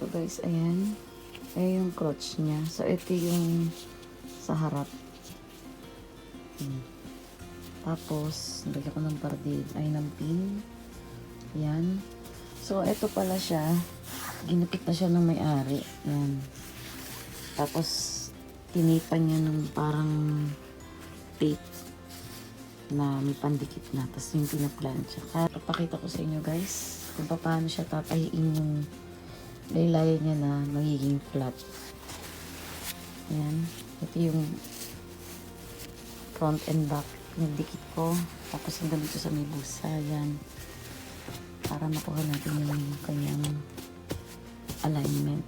So guys, ayan. Ayan yung crotch niya. So ito yung sa harap. Hmm. Tapos, nilagyan ko ng pardid. Ay, ng pin. Yan. So, ito pala siya. Ginupit na siya ng may-ari. Yan. Tapos, tinipan niya ng parang tape na may pandikit na. Tapos yung pinaplansya. Kaya papakita ko sa inyo guys kung paano siya tatahiin yung laylayan niya na magiging flat. Yan. Ito yung front and back. Pinagdikit ko. Tapos hanggang dito sa may busa. Yan. Para makuha natin yung kanyang alignment.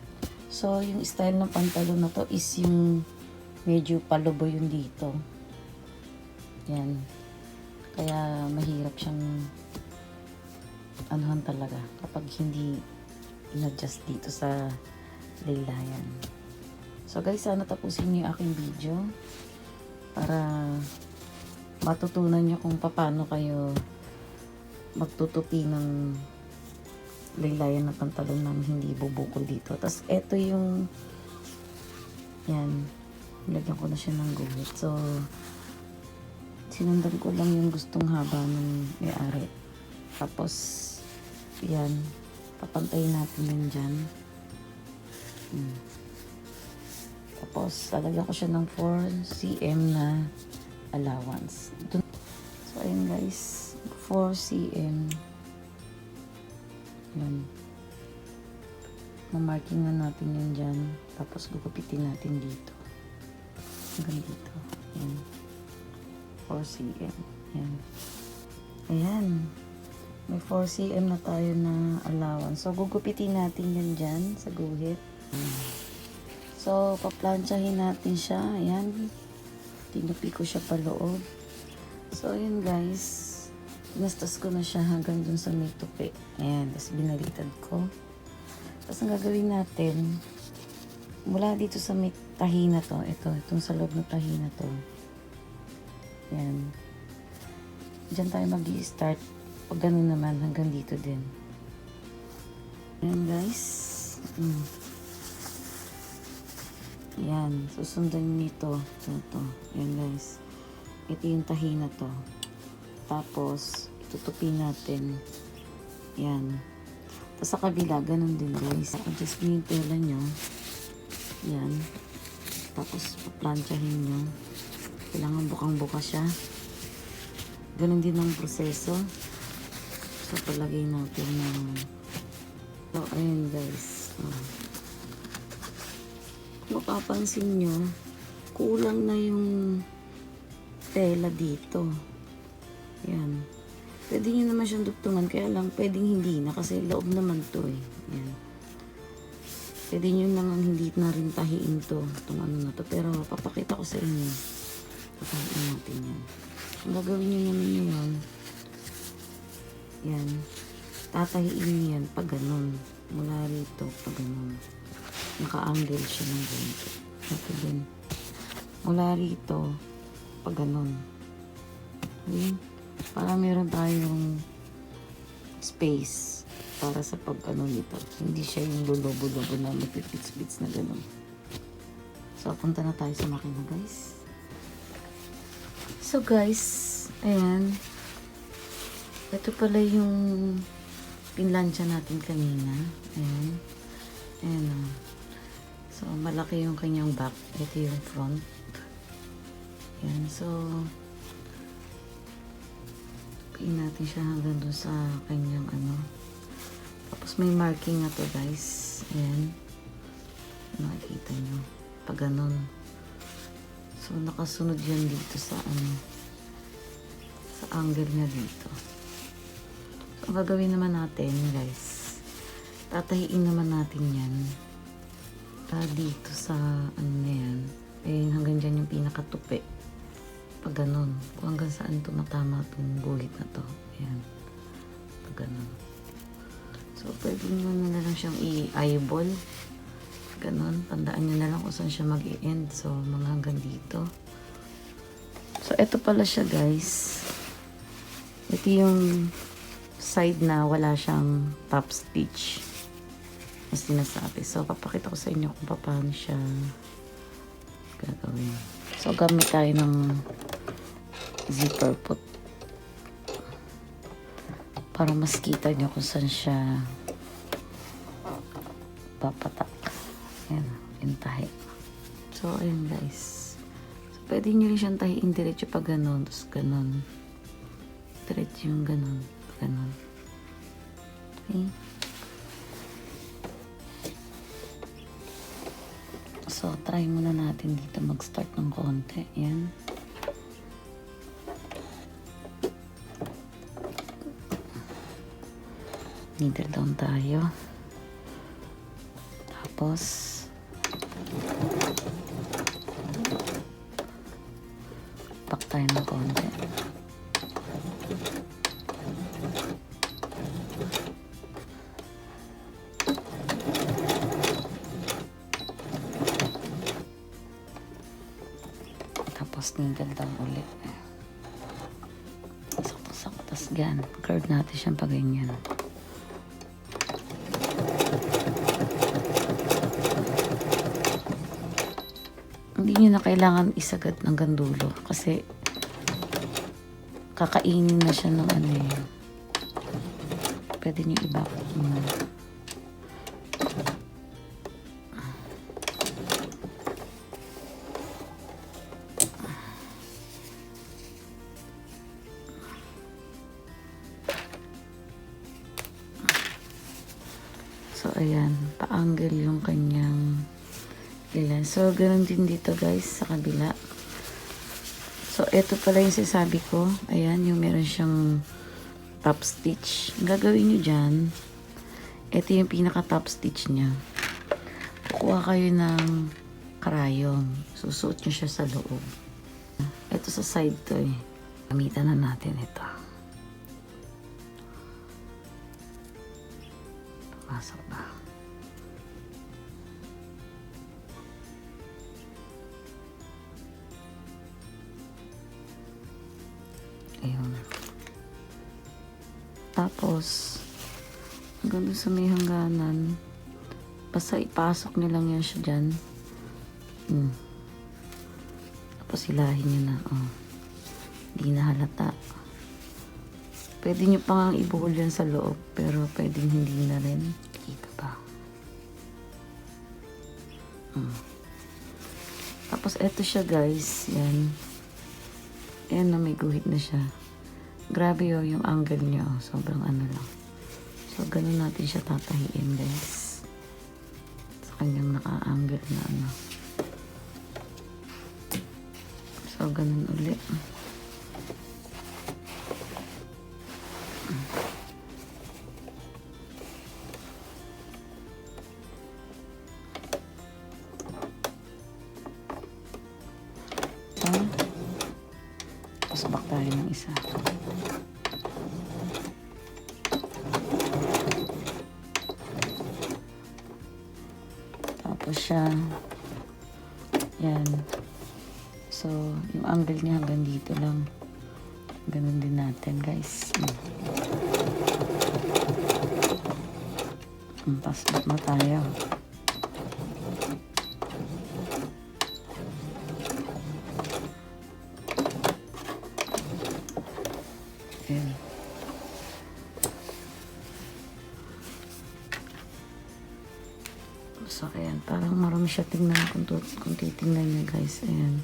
So, yung style ng pantalon na to is yung medyo palubo yung dito. Yan. Kaya mahirap siyang anuhan talaga kapag hindi in-adjust dito sa laylayan. So guys, sana tapusin niyo yung aking video para matutunan niyo kung paano kayo magtutupi ng laylayan ng pantalon na hindi bubukol dito. Tapos eto yung yan, lagyan ko na siya ng guhit. So, sinundan ko lang yung gustong haba ng may-ari. Tapos, yan, papantayin natin yun dyan. Hmm. Tapos, lalagyan ko siya ng 4 cm na allowance. So, ayun guys, 4 cm. Yan. Mamarking na natin yun dyan. Tapos, gugupitin natin dito. Hanggang dito. Yan. 4 cm. Yan. Ayan. May 4 cm na tayo na allowance. So, gugupitin natin yan dyan sa guhit. So, paplansyahin natin siya. Ayan. Tinupi ko siya pa loob. So, yun guys. Nastas ko na siya hanggang dun sa may tupi. Ayan. Tapos binalitad ko. Tapos ang gagawin natin, mula dito sa may tahi na to, ito, itong sa loob ng tahi na to. Yan. Diyan tayo mag start Pag ganun naman, hanggang dito din. Yan guys. Mm. Yan. Susundan nito. Ito, ito. Yan guys. Ito yung tahi na to. Tapos, itutupi natin. Yan. Tapos sa kabila, ganun din guys. Adjust mo yung tela nyo. Yan. Tapos, paplansyahin nyo. Kailangan bukang-buka siya. Ganun din ang proseso. So, palagay natin ng... So, ayun guys. Oh. Mapapansin nyo, kulang na yung tela dito. Yan. Pwede nyo naman siyang dugtungan, kaya lang pwedeng hindi na kasi loob naman to eh. Yan. Pwede nyo naman hindi na rin tahiin to, itong ano na to. Pero papakita ko sa inyo. Patahin natin yan. Ang gagawin nyo naman yun, yan. Tatahiin nyo yan pag ganun. Mula rito, pag ganun. Naka-angle siya ng ganito. Ito din. Mula rito, pag ganun. Okay? Para meron tayong space para sa pag ano nito. Hindi siya yung lulobo-lobo na magpipits-pits na ganun. So, punta na tayo sa makina, guys. So, guys, ayan. Ito pala yung pinlansya natin kanina. Ayan. Ayan o. So, malaki yung kanyang back. Ito yung front. Ayan. So, piin natin siya hanggang dun sa kanyang ano. Tapos may marking na to guys. Ayan. Nakikita nyo. Pag ganun. So, nakasunod yan dito sa ano. Sa angle niya dito. Ang gagawin naman natin guys. Tatahiin naman natin yan. Ta dito sa ano na yan. Ayun, hanggang dyan yung pinakatupi pag ganun. Kung hanggang saan tumatama itong guhit na to. Ayan. Pag ganun. So, pwede nyo na lang siyang i-eyeball. Ganun. Tandaan nyo na lang kung saan siya mag-i-end. So, mga hanggang dito. So, eto pala siya guys. Ito yung side na wala siyang top stitch. na sinasabi. So, papakita ko sa inyo kung paano siya gagawin. So, gamit tayo ng zipper put para mas kita nyo kung saan siya papatak. Ayan, yung tahi. So, ayun guys. So, pwede nyo rin siyang tahiin diretso pag ganun, tapos ganun. Diretso yung ganun, ganun. Okay. So, try muna natin dito mag-start ng konti. Yan. Needle down tayo. Tapos, pak tayo ng konti. Tapos needle down ulit. Sakto-sakto. Tapos gan. Curve natin siyang pag ganyan. Hindi nyo na kailangan isagad ng gandulo kasi kakainin na siya ng ano eh. Pwede nyo iba. Mm. Pa-angle yung kanyang ilan. So, ganun din dito guys sa kabila. So, ito pala yung sinasabi ko. Ayan, yung meron siyang top stitch. Gagawin nyo dyan, ito yung pinaka top stitch niya. Kukuha kayo ng karayong. Susuot nyo siya sa loob. Ito sa side to eh. Gamitan na natin ito. Pasok ba? Tapos, hanggang doon sa may hangganan, basta ipasok nyo lang yan siya dyan. Hmm. Tapos hilahin nyo na. Oh. Hindi na halata. Pwede nyo pa nga ibuhol yan sa loob, pero pwedeng hindi na rin. Kita ba? Hmm. Tapos eto siya guys, yan. Ayan na, may guhit na siya. Grabe oh, yung angle niya. Oh. Sobrang ano lang. So, ganun natin siya tatahiin, guys. Sa kanyang naka-angle na ano. So, ganun ulit. So, yung angle niya hanggang dito lang. Ganun din natin, guys. Mm. Mm, Tapos back na tayo. Tingnan kung, tu- kung titingnan niya, guys. Ayan.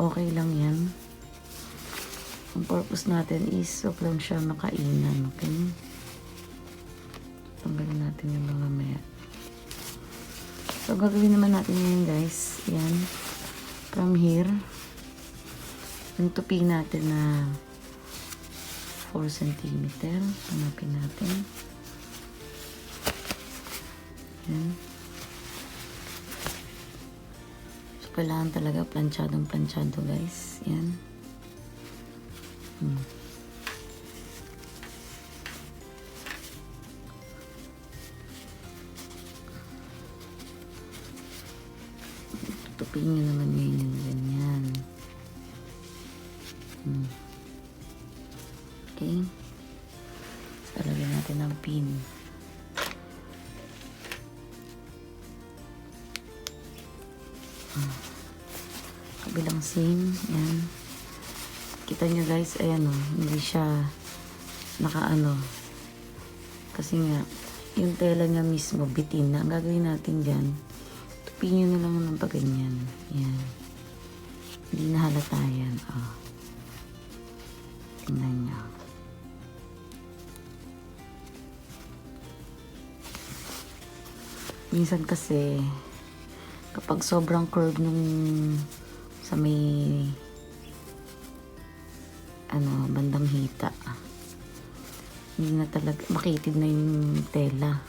Okay lang yan. Ang purpose natin is wag lang siya makainan. Okay? Tanggalin natin yung mga maya. So, gagawin naman natin ngayon, guys. Ayan. From here. Yung tupi natin na 4 cm. Hanapin natin. Yan. Kailangan talaga planchadong planchado guys. Yan. Hmm. Tutupin nyo naman ngayon yung ganyan. Hmm. Okay. So, lagyan natin ng pin. Seam. Yan. Kita nyo guys, ayan o, hindi siya nakaano. Kasi nga, yung tela niya mismo, bitin na. Ang gagawin natin dyan, tupin nyo na lang ng paganyan. Yan. Hindi na halata yan. Oh. Tingnan nyo. Minsan kasi, kapag sobrang curve nung sa may ano, bandang hita, hindi na talaga, makitid na yung tela.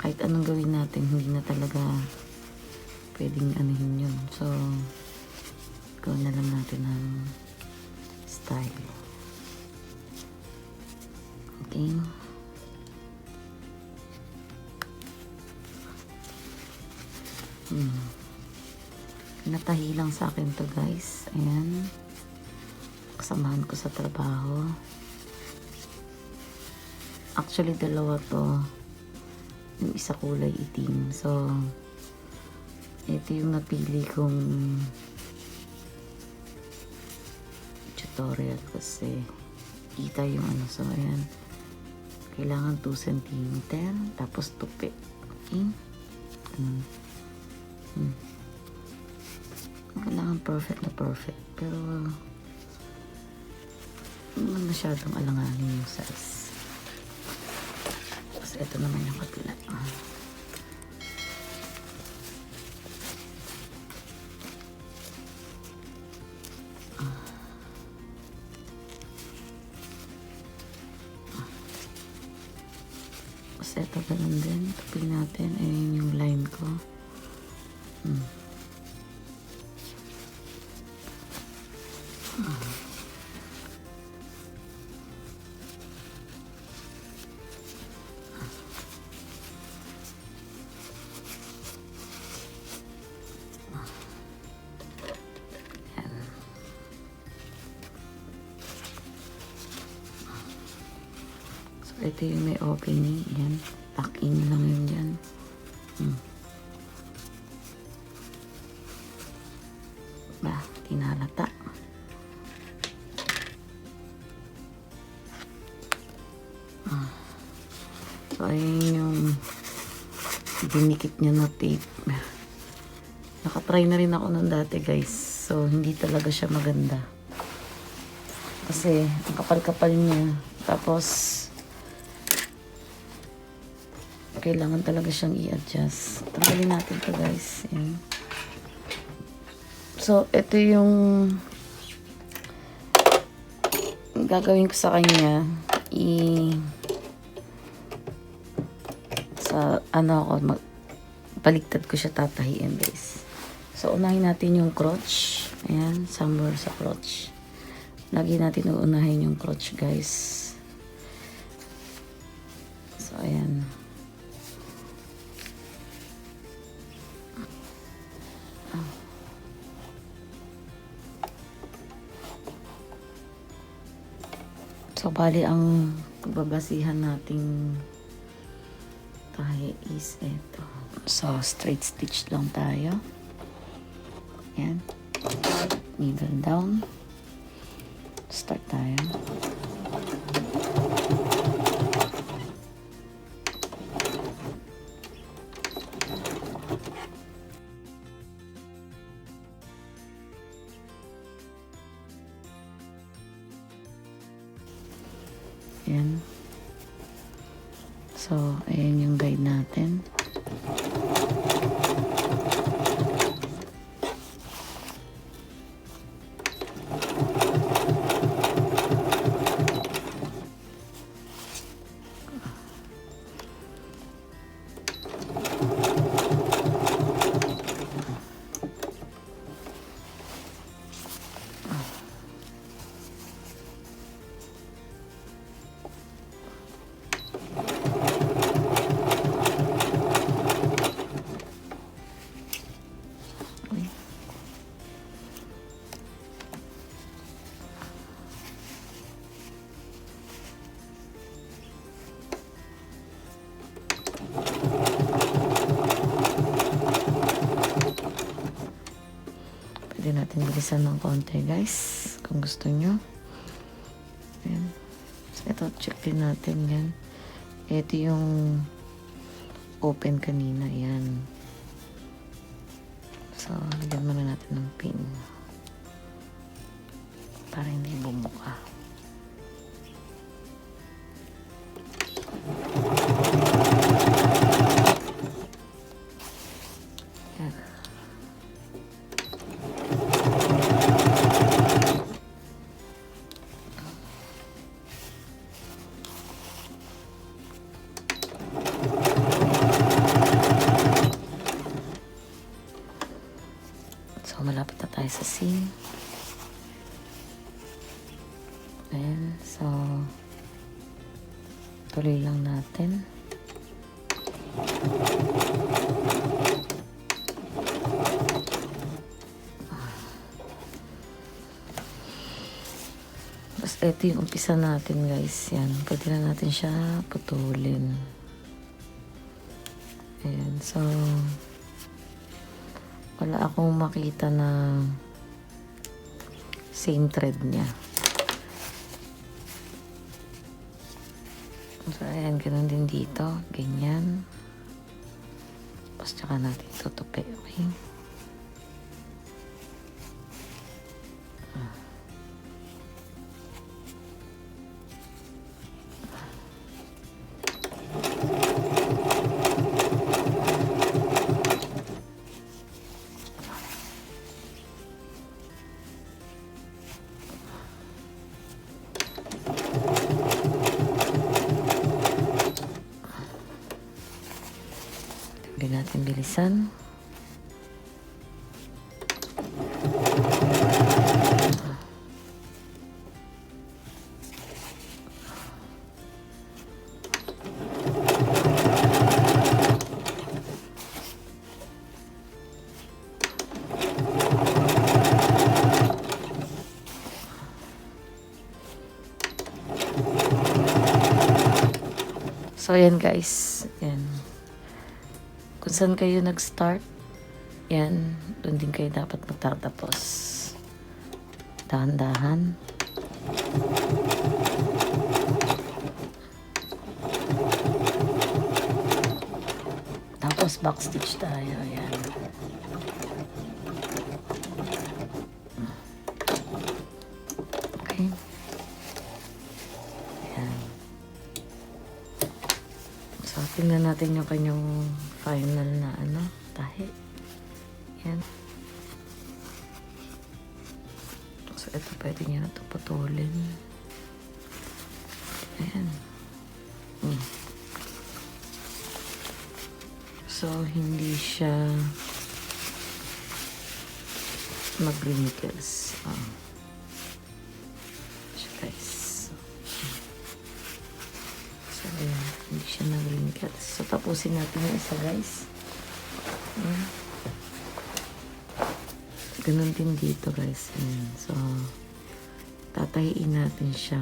Kahit anong gawin natin, hindi na talaga pwedeng anuhin yun. So, gawin na lang natin ng style. Okay. Hmm. Natahi lang sa akin to guys. Ayan. Kasamahan ko sa trabaho. Actually, dalawa to. Yung isa kulay itim. So, ito yung napili kong tutorial kasi kita yung ano. So, ayan. Kailangan 2 cm. Tapos tupi. Okay? Ganun. Hmm. Kailangan perfect na perfect. Pero, naman masyadong alanganin yung size. Tapos, ito naman yung kapila. Ah. Tapos, ito ganun din. Tupin natin. Ayun yung line ko. Hmm. Ba, tinalata. Ah. So, ayun yung dinikit niya na tape. Nakatry na rin ako nun dati, guys. So, hindi talaga siya maganda. Kasi, ang kapal-kapal niya. Tapos, kailangan talaga siyang i-adjust. Tanggalin natin to guys. Ayan. So, ito yung gagawin ko sa kanya. I sa ano ako, mag, baligtad ko siya tatahiin guys. So, unahin natin yung crotch. Ayan, somewhere sa crotch. Lagi natin uunahin yung crotch guys. Bali ang babasihan nating tayo is ito. So, straight stitch lang tayo. Yan. Middle down. Start tayo. Ng konti guys. Kung gusto nyo. Ayan. Ito, check din natin yan. Ito yung open kanina. Yan. So, lagyan muna natin ng pin. Para hindi bumuka. So, tuloy lang natin. Tapos, ito yung umpisa natin, guys. Yan, pwede na natin siya putulin. Ayan, so, wala akong makita na same thread niya. So, ayan, ganun din dito. Ganyan. Tapos, tsaka natin tutupi. Okay? So, yan guys. Yan. Kung saan kayo nag-start, yan, doon din kayo dapat magtatapos. Dahan-dahan. Tapos backstitch tayo, yan. Okay. Yan. Tingnan natin yung kanyang final na ano, tahi. Yan. So, ito pwede niya na ito putulin. Ayan. Mm. So, hindi siya mag-wrinkles. Oh. Nag-wrinkles. So, tapusin natin yung isa, guys. Ayan. Ganun din dito, guys. So, tatahiin natin siya.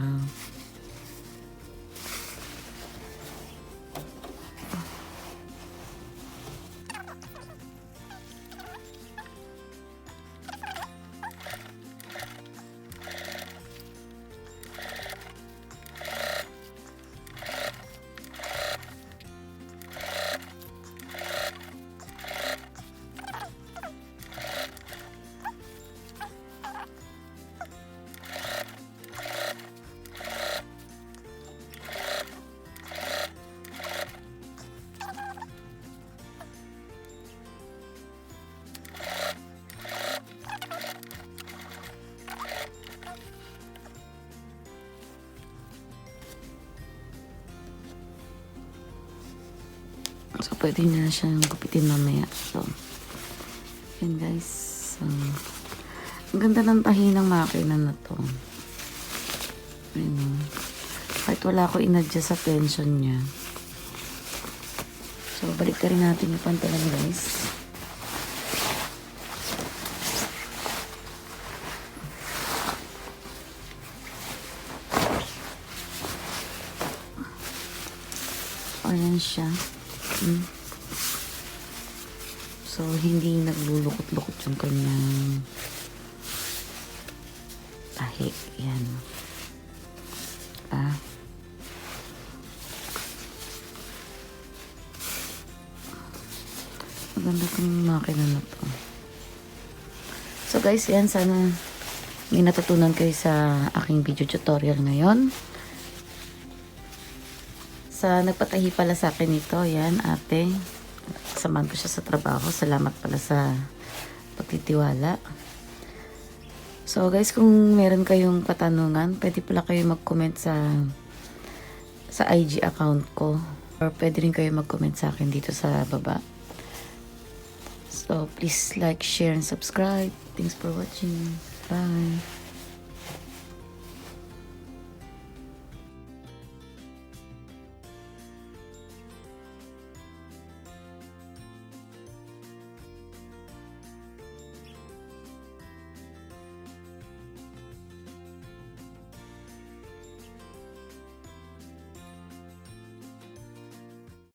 So, pwede na siyang gupitin mamaya. So, yun guys. So, ang ganda ng tahi ng makina na to. Ayun. Kahit wala ko in-adjust sa tension niya. So, balik ka rin natin yung pantalan guys. Ayan siya. So, hindi naglulukot-lukot yung kanyang tahi. Yan. Ah. Maganda tong makina na to. So guys, yan. Sana may natutunan kayo sa aking video tutorial ngayon. Sa nagpatahi pala sa akin ito, yan ate. Samahan ko siya sa trabaho. Salamat pala sa pagtitiwala. So guys, kung meron kayong katanungan, pwede pala kayo mag-comment sa sa IG account ko. Or pwede rin kayo mag-comment sa akin dito sa baba. So please like, share, and subscribe. Thanks for watching. Bye.